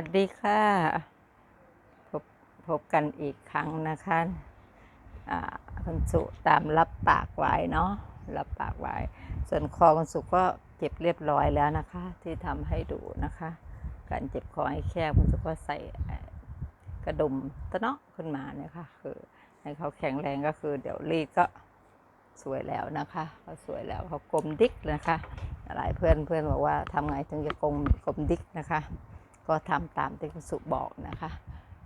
วัสดีค่ะพบพบกันอีกครั้งนะคะอ่าคุณสุตามรับปากไว้เนาะรับปากไว้ ส่วนคอคุณสุก็เจ็บเรียบร้อยแล้วนะคะ ที่ทำให้ดูนะคะ การเจ็บคอให้แคบคุณสุก็ใส่กระดุมตะเนาะขึ้นมาเนี่ยค่ะ คือให้เขาแข็งแรงก็คือ เดี๋ยวรีดก็สวยแล้วนะคะเขาสวยแล้วเขากลมดิกนะคะ หลายเพื่อนเพื่อนบอกว่าทำไงถึงจะกลมกลมดิกนะคะ ก็ทำตามที่คุณสุบอกนะคะ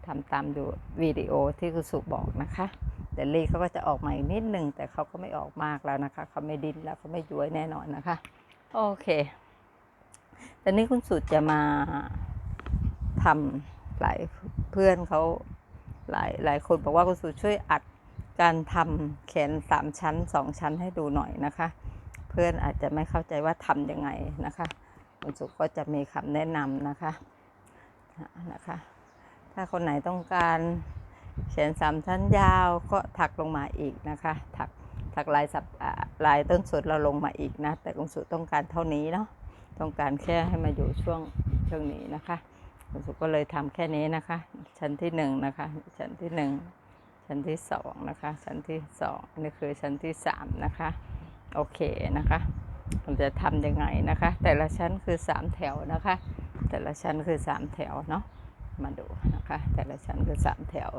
ทำตามดูวิดีโอที่คุณสุบอกนะคะ แต่ลีเขาก็จะออกมาอีกนิดหนึ่งแต่เขาก็ไม่ออกมากแล้วนะคะเขาไม่ดิ้นแล้วเขาไม่ย้วยแน่นอนนะคะโอเคตอนนี้คุณสุจะมาทำหลายเพื่อนเขาหลายหลายคนบอกว่าคุณสุช่วยอัดการทำแขนสามชั้นสองชั้นให้ดูหน่อยนะคะ เพื่อนอาจจะไม่เข้าใจว่าทำยังไงนะคะ คุณสุก็จะมีคำแนะนำนะคะ นะคะ ถ้าคนไหนต้องการแขนสามชั้นยาวก็ถักลงมาอีกนะคะ ถักถักลายสับลายต้นสุดเราลงมาอีกนะ แต่คุณสุต้องการเท่านี้เนาะต้องการแค่ให้มาอยู่ช่วงช่วงนี้นะคะคุณสุก็เลยทำแค่นี้นะคะ ชั้นที่หนึ่งนะคะ ชั้นที่หนึ่งชั้นที่สองนะคะ ชั้นที่สองนี่คือชั้นที่สามนะคะ โอเคนะคะเราจะทำยังไงนะคะ แต่ละชั้นคือสามแถวนะคะ แต่ละชั้นคือสามแถวเนาะมาดูนะคะ แต่ละชั้นคือสามแถว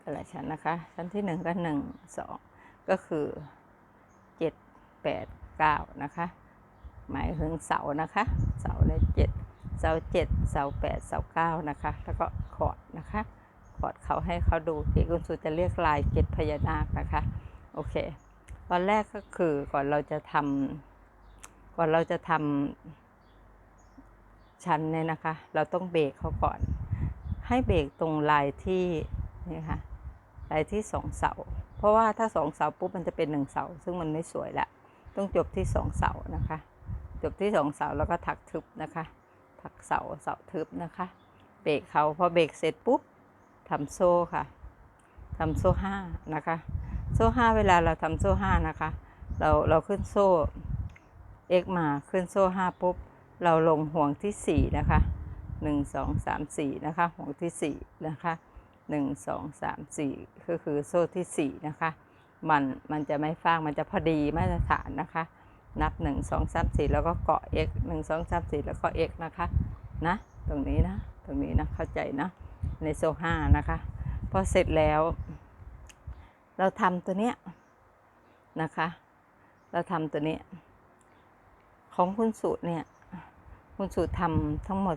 แต่ละชั้นนะคะ ชั้นที่หนึ่งก็หนึ่งสองก็คือเจ็ดแปดเก้านะคะ หมายถึงเสานะคะ เสาเลยเจ็ดเสาเจ็ดเสาแปดเสาเก้านะคะ แล้วก็ขอดนะคะขอดเขาให้เขาดูที่คุณสุจะเรียกลายเกตพญานาคนะคะ โอเคตอนแรกก็คือก่อนเราจะทำก่อนเราจะทำ ชั้นเนี่ยนะคะ เราต้องเบรกเขาก่อน ให้เบรกตรงลายที่นี่ค่ะลายที่สองเสา เพราะว่าถ้าสองเสาปุ๊บมันจะเป็นหนึ่งเสา ซึ่งมันไม่สวยละ ต้องจบที่สองเสานะคะ จบที่สองเสาแล้วก็ถักทึบนะคะ ถักเสาเสาทึบนะคะ เบรกเขาพอเบรกเสร็จปุ๊บทำโซ่ค่ะทำโซ่ห้านะคะ โซ่ห้าเวลาเราทำโซ่ห้านะคะ เราเราขึ้นโซ่ x มาขึ้นโซ่ห้าปุ๊บ เราลงห่วงที่สี่นะคะหนึ่งสองสามสี่นะคะ ห่วงที่สี่นะคะหนึ่งสองสามสี่ก็คือโซ่ที่สี่นะคะ มันมันจะไม่ฟางมันจะพอดีมาตรฐานนะคะ นับหนึ่งสองสามสี่แล้วก็เกาะ x หนึ่งสองสามสี่แล้วก็ x นะคะ นะ ตรงนี้นะ ตรงนี้นะ เข้าใจนะ ในโซ่ห้านะคะ พอเสร็จแล้ว เราทำตัวเนี้ยนะคะ เราทำตัวเนี้ยของคุณสุเนี่ย คุณสุทำทั้งหมด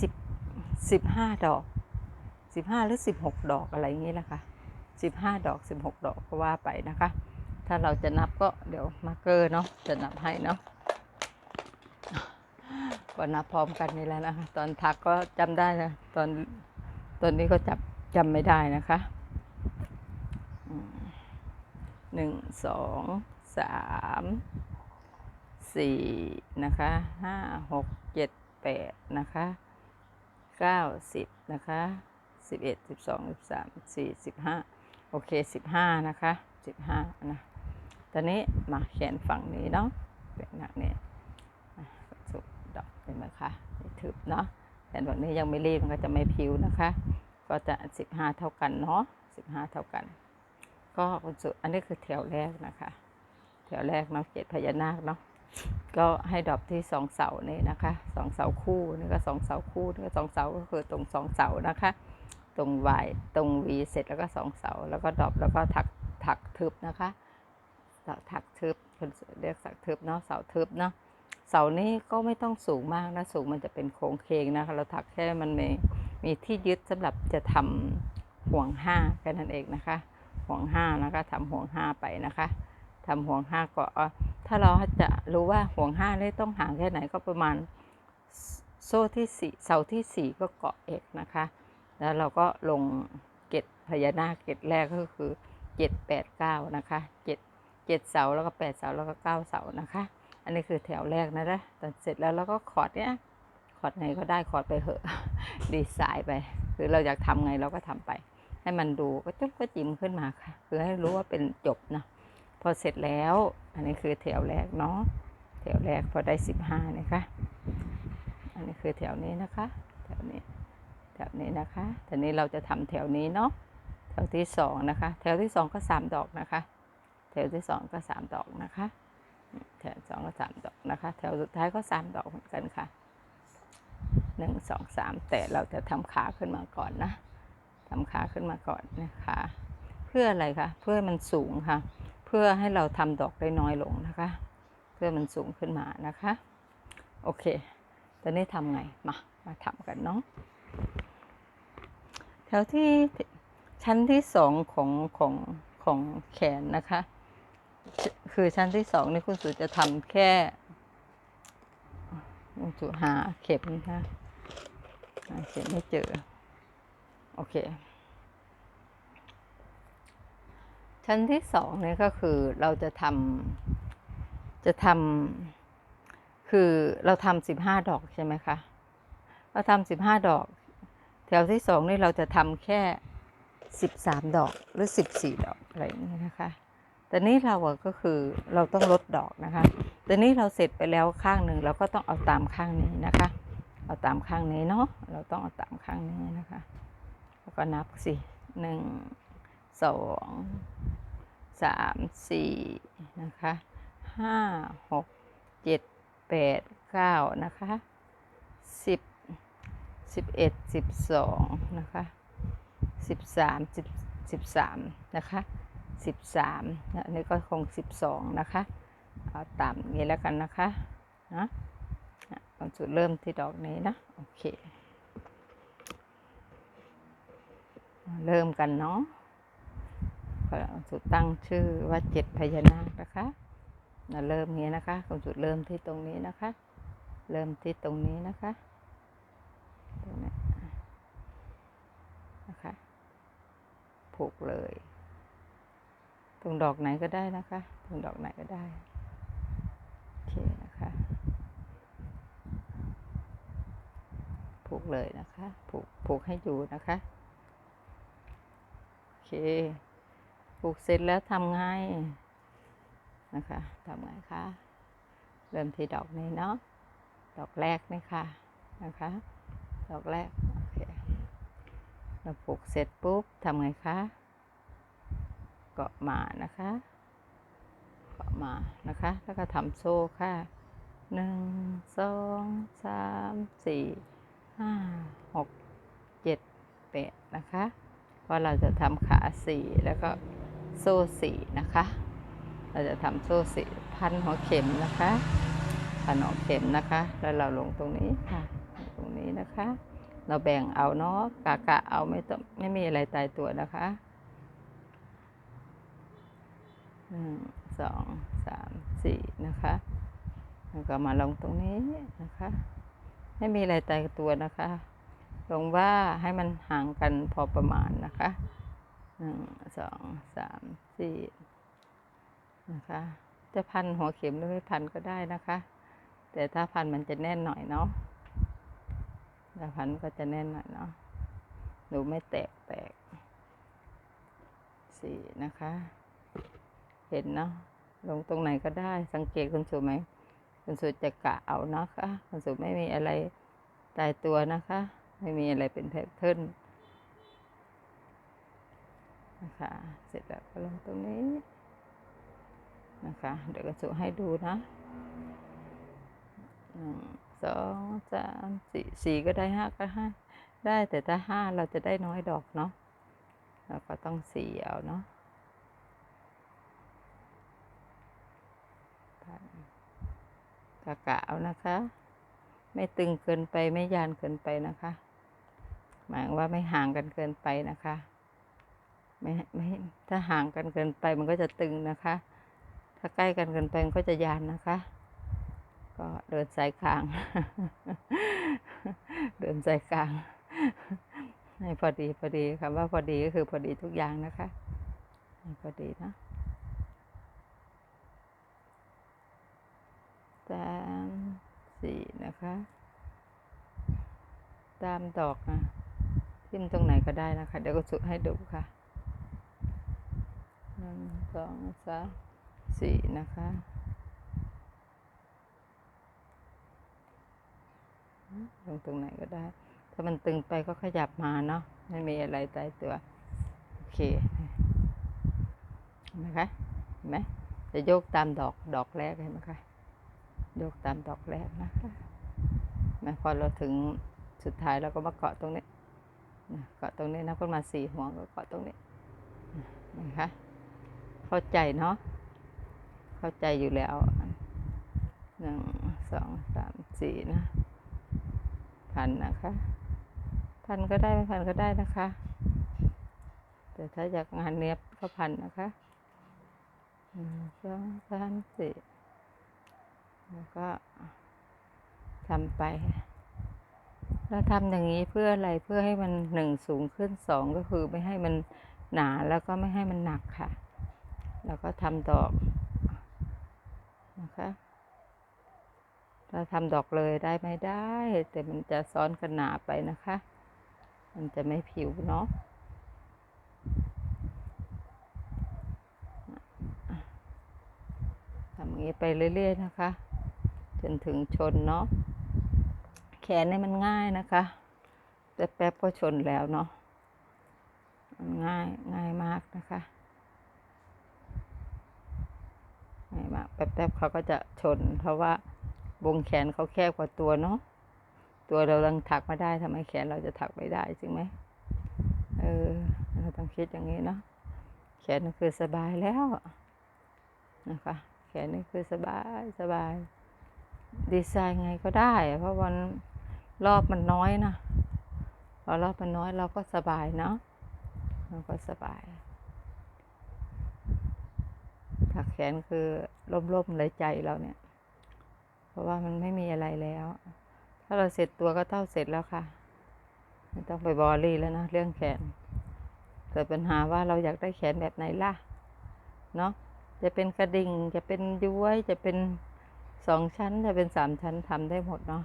สิบสิบห้าดอกสิบห้าหรือสิบหกดอกอะไรอย่างนี้นะคะสิบห้าดอกสิบหกดอกก็ว่าไปนะคะ ถ้าเราจะนับก็เดี๋ยวมาเกอร์เนาะจะนับให้เนาะก็นับพร้อมกันนี่แหละนะคะตอนทักก็จำได้นะตอนตอนนี้ก็จับจำไม่ได้นะคะหนึ่งสองสาม สี่นะคะห้าหกเจ็ดแปดนะคะเก้าสิบนะคะสิบเอ็ดสิบสองสิบสามสี่สิบห้าโอเคสิบห้านะคะสิบห้านะตอนนี้มาแขนฝั่งนี้เนาะเป็นหนักเนี่ยอะสุดดอกเห็นไหมคะนี่ทึบเนาะแขนฝั่งนี้ยังไม่รีบมันก็จะไม่พิวนะคะ ก็จะสิบห้าเท่ากันเนาะสิบห้าเท่ากัน ก็คุณสุอันนี้คือแถวแรกนะคะแถวแรกเนาะเจ็ดพญานาคเนาะ ก็ให้ดอปที่สองเสานี่นะคะสองเสาคู่นี่ก็สองเสาคู่นี่ก็สองเสาก็คือตรงสองเสานะคะ ตรงวายตรงวีเสร็จแล้วก็สองเสาแล้วก็ดอปแล้วก็ถักถักทึบนะคะถักทึบเรียกสักทึบเนาะเสาทึบเนาะเสานี้ก็ไม่ต้องสูงมากนะสูงมันจะเป็นโค้งเคงนะคะเราถักแค่มันมีมีที่ยึดสำหรับจะทำห่วงห้าแค่นั้นเองนะคะ ห่วงห้านะคะทำห่วงห้าไปนะคะ ทำห่วงห้าก็เอาถ้าเราจะรู้ว่าห่วงห้านี่ต้องห่างแค่ไหนก็ประมาณโซ่ที่สี่เสาที่สี่ก็เกาะเอกนะคะ แล้วเราก็ลงเกตพญานาคเกตแรกก็คือเจ็ดแปดเก้านะคะเจ็ดเจ็ดเสาแล้วก็แปดเสาแล้วก็เก้าเสานะคะ อันนี้คือแถวแรกนะนะแต่เสร็จแล้วเราก็ขอดเนี้ยขอดไหนก็ได้ขอดไปเหอะ ดีไซน์ไป คือเราอยากทำไงเราก็ทำไป ให้มันดูก็จุ๊บก็จิ้มขึ้นมาค่ะ คือให้รู้ว่าเป็นจบนะ พอเสร็จแล้ว อันนี้คือแถวแรกเนาะแถวแรกพอได้สิบห้านะคะอันนี้คือแถวนี้นะคะ แถวนี้แถวนี้นะคะทีนี้เราจะทำแถวนี้เนาะแถวที่สองนะคะ แถวที่สองก็สามดอกนะคะ แถวที่สองก็สามดอกนะคะ แถวสองก็สามดอกนะคะ แถวสุดท้ายก็สามดอกเหมือนกันค่ะหนึ่งสองสามแต่เราจะทำขาขึ้นมาก่อนนะทำขาขึ้นมาก่อนนะคะ เพื่ออะไรคะเพื่อมันสูงค่ะ เพื่อให้เราทำดอกได้น้อยลงนะคะ เพื่อมันสูงขึ้นมานะคะ โอเค ตอนนี้ทำไง มา มาทำกันเนาะ แถวที่ชั้นที่สองของของของแขนนะคะ คือชั้นที่สองนี่คุณสุจะทำแค่คุณสุหาเข็มนะคะหาเข็มไม่เจอ โอเค ชั้นที่สองเนี่ยก็คือเราจะทำจะทำคือเราทำสิบห้าดอกใช่ไหมคะ เราทำสิบห้าดอก แถวที่สองนี่เราจะทำแค่สิบสามดอกหรือสิบสี่ดอกอะไรอย่างนี้นะคะ แต่นี้เราก็คือเราต้องลดดอกนะคะ แต่นี้เราเสร็จไปแล้วข้างหนึ่งเราก็ต้องเอาตามข้างนี้นะคะ เอาตามข้างนี้เนาะ เราต้องเอาตามข้างนี้นะคะ แล้วก็นับสิหนึ่งสอง สามสี่นะคะห้าหกเจ็ดแปดเก้านะคะสิบสิบเอ็ดสิบสองนะคะสิบสามสิบสิบสามนะคะสิบสามอันนี้ก็คงสิบสองนะคะเอาตามนี้แล้วกันนะคะนะตอนจุดเริ่มที่ดอกนี้นะ โอเค เริ่มกันเนาะ ก็จุดตั้งชื่อว่าเจ็ดพญานาคนะคะนะเริ่มนี้นะคะคุณจุดเริ่มที่ตรงนี้นะคะ เริ่มที่ตรงนี้นะคะตรงนี้นะคะผูกเลย ตรงดอกไหนก็ได้นะคะ ตรงดอกไหนก็ได้โอเคนะคะผูกเลยนะคะผูกผูกให้อยู่นะคะโอเค ผูกเสร็จแล้วทำไงนะคะทำไงคะเริ่มที่ดอกนี้เนาะ ดอกแรกนี่ค่ะนะคะ ดอกแรกโอเคเราผูกเสร็จปุ๊บทำไงคะเกาะมานะคะเกาะมานะคะ แล้วก็ทำโซ่ค่ะหนึ่งสองสามสี่ห้าหกเจ็ดแปดนะคะ เพราะเราจะทำขาสี่แล้วก็ โซ่สี่นะคะ เราจะทำโซ่สี่พันหัวเข็มนะคะพันหัวเข็มนะคะ แล้วเราลงตรงนี้ค่ะ ตรงนี้นะคะ เราแบ่งเอาเนาะกะกะเอาไม่ต้องไม่มีอะไรตายตัวนะคะหนึ่งสองสามสี่นะคะแล้วก็มาลงตรงนี้นะคะ ไม่มีอะไรตายตัวนะคะ ลงว่าให้มันห่างกันพอประมาณนะคะ หนึ่งสองสามสี่นะคะจะพันหัวเข็มหรือไม่พันก็ได้นะคะ แต่ถ้าพันมันจะแน่นหน่อยเนาะถ้าพันก็จะแน่นหน่อยเนาะดูไม่แตกแตกสี่นะคะ เห็นเนาะลงตรงไหนก็ได้สังเกตคุณสูไหมคุณสูจะกะเอานะคะคุณสูไม่มีอะไรตายตัวนะคะ ไม่มีอะไรเป็นแพทเทิร์น นะคะ เสร็จแล้วก็ลงตรงนี้นะคะ เดี๋ยวคุณสูให้ดูนะหนึ่งสองสามสี่สี่ก็ได้ห้าก็ห้าได้แต่ถ้าห้าเราจะได้น้อยดอกเนาะเราก็ต้องสี่เอาเนาะกะกะเอานะคะ ไม่ตึงเกินไปไม่ยานเกินไปนะคะ หมายว่าไม่ห่างกันเกินไปนะคะ ไม่ไม่ถ้าห่างกันเกินไปมันก็จะตึงนะคะ ถ้าใกล้กันเกินไปมันก็จะยานนะคะ ก็เดินสายกลาง เดินสายกลางให้พอดีพอดีคำว่าพอดีก็คือพอดีทุกอย่างนะคะให้พอดีนะสามสี่นะคะ ตามดอกนะทิ่มตรงไหนก็ได้นะคะ เดี๋ยวก็สุดให้ดูค่ะ งสองสามสี่นะคะลงตรงไหนก็ได้ ถ้ามันตึงไปก็ขยับมาเนาะไม่มีอะไรตายตัว โอเคเห็นไหมคะเห็นไหมจะโยกตามดอกดอกแรกเห็นไหมคะโยกตามดอกแรกนะคะมพอเราถึงสุดท้ายเราก็มาเกาะตรงนี้เกาะตรงนี้นะขึ้นมาสี่หัวก็เกาะตรงนี้นะคะ เข้าใจเนาะเข้าใจอยู่แล้วหนึ่งสองสามสี่นะพันนะคะ พันก็ได้ไม่พันก็ได้นะคะ แต่ถ้าอยากงานเนี้ยบก็พันนะคะหนึ่งสองสามสี่แล้วก็ทำไปเราทำอย่างนี้เพื่ออะไรเพื่อให้มันหนึ่งสูงขึ้นสองก็คือไม่ให้มันหนาแล้วก็ไม่ให้มันหนักค่ะ แล้วก็ทำดอกนะคะเราทำดอกเลยได้ไม่ได้ แต่มันจะซ้อนกันหนาไปนะคะ มันจะไม่ผิวเนาะทำอย่างนี้ไปเรื่อย ๆ นะคะ จนถึงชนเนาะแขนเนี่ยมันง่ายนะคะ แต่แป๊บก็ชนแล้วเนาะมันง่ายง่ายมากนะคะ ง่ายมากแป๊บๆเขาก็จะชน เพราะว่าวงแขนเขาแคบกว่าตัวเนาะตัวเราลังถักไม่ได้ทำไมแขนเราจะถักไม่ได้จริงไหมเออเราต้องคิดอย่างนี้เนาะแขนนี่คือสบายแล้วนะคะแขนนี่คือสบายสบาย ดีไซน์ไงก็ได้ เพราะวันรอบมันน้อยนะพอรอบมันน้อยเราก็สบายเนาะเราก็สบาย ถัก แขนคือล่มๆเลยใจเราเนี่ย เพราะว่ามันไม่มีอะไรแล้ว ถ้าเราเสร็จตัวก็เท่าเสร็จแล้วค่ะไม่ต้องไปบอรี่แล้วนะเรื่องแขนเกิดปัญหาว่าเราอยากได้แขนแบบไหนล่ะ เนาะจะเป็นกระดิ่ง จะเป็นย้วย จะเป็นสองชั้น จะเป็นสามชั้นทำได้หมดเนาะ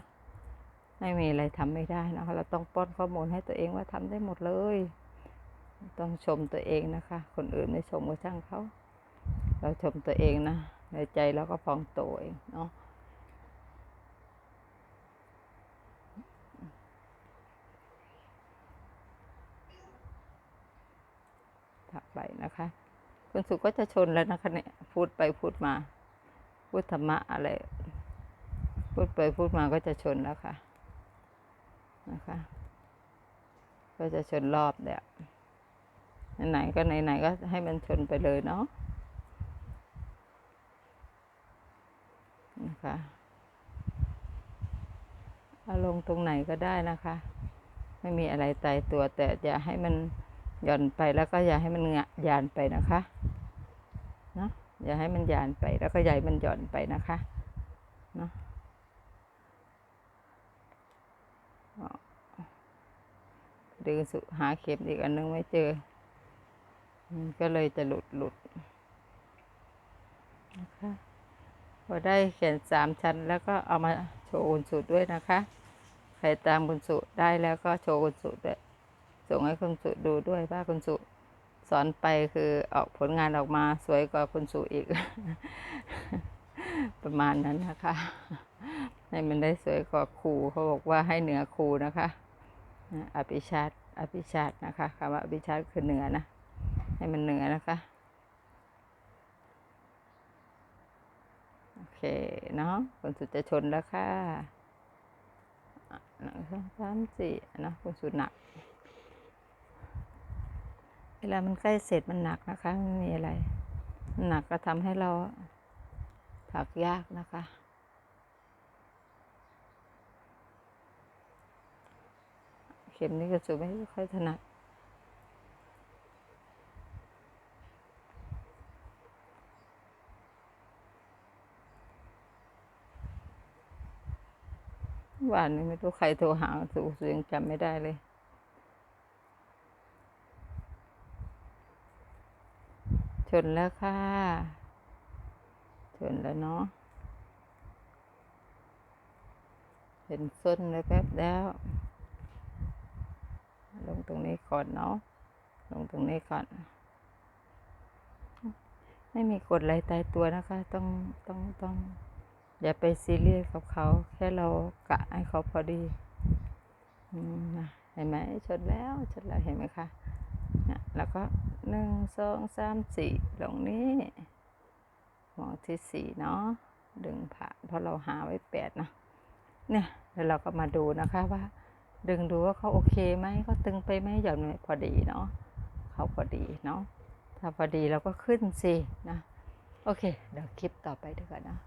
ไม่มีอะไรทำไม่ได้นะเราต้องป้อนข้อมูลให้ตัวเองว่าทำได้หมดเลย ต้องชมตัวเองนะคะ คนอื่นไม่ชมก็ช่างเขา เราชมตัวเองนะในใจเราก็พองโตเองเนาะถักไปนะคะ คุณสุก็จะชนแล้วนะคะเนี่ยพูดไปพูดมา พูดธรรมะอะไร พูดไปพูดมาก็จะชนแล้วค่ะนะคะ ก็จะชนรอบเนี่ยไหนๆก็ไหนๆก็ให้มันชนไปเลยเนาะ นะคะเอาลงตรงไหนก็ได้นะคะ ไม่มีอะไรตายตัวแต่อย่าให้มันหย่อนไปแล้วก็อย่าให้มันงะยานไปนะคะเนาะอย่าให้มันยานไปแล้วก็ให้มันหย่อนไปนะคะเนาะดึงสุหาเข็มอีกอันนึงไม่เจอ ก็เลยจะหลุดหลุดนะคะ พอได้เขียนสามชั้น แล้วก็เอามาโชว์คุณสุดด้วยนะคะ ใครตามคุณสุได้แล้วก็โชว์คุณสุด้วยส่งให้คุณสุดูด้วยว่าคุณสุสอนไปคือออกผลงานออกมาสวยกว่าคุณสุอีก ประมาณนั้นนะคะให้มันได้สวยกว่าครูเขาบอกว่าให้เหนือครูนะคะอภิชาติอภิชาตินะคะคำว่าอภิชาติคือเหนือนะ ให้มันเหนือนะคะ โอ เคเนาะคุณสุดจะชนแล้วค่ะหนึ่งสองสามสี่นะคุณสุดหนัก เวลามันใกล้เสร็จมันหนักนะคะไม่มีอะไร หนักก็ทำให้เราถักยากนะคะเข็มนี้ก็สูไม่ค่อยถนัด วันนี้ไม่รู้ใครโทรหาสูเสูยังจำไม่ได้เลย ชนแล้วค่ะ ชนแล้วเนาะเห็นส้นแล้วแป๊บแล้ว ลงตรงนี้ก่อนเนาะ ลงตรงนี้ก่อน ไม่มีกฎอะไรตายตัวนะคะ ต้องต้องต้อง อย่าไปซีเรียสกับเขา แค่เรากะให้เขาพอดีอืมนะเห็นไหมชนแล้วชนแล้วเห็นไหมคะนี่ยแล้วก็หนึ่งสองสามสี่ตรงนี้หมวกที่สี่เนาะดึงผ่าเพราะเราหาไว้แปดนะเนี่ยแล้วเราก็มาดูนะคะว่า ดึงดูว่าเขาโอเคไหมเขาตึงไปไหมหย่อนไหมพอดีเนาะเขาพอดีเนาะถ้าพอดีเราก็ขึ้นสินะ โอเค เดี๋ยวคลิปต่อไปดีกว่านะ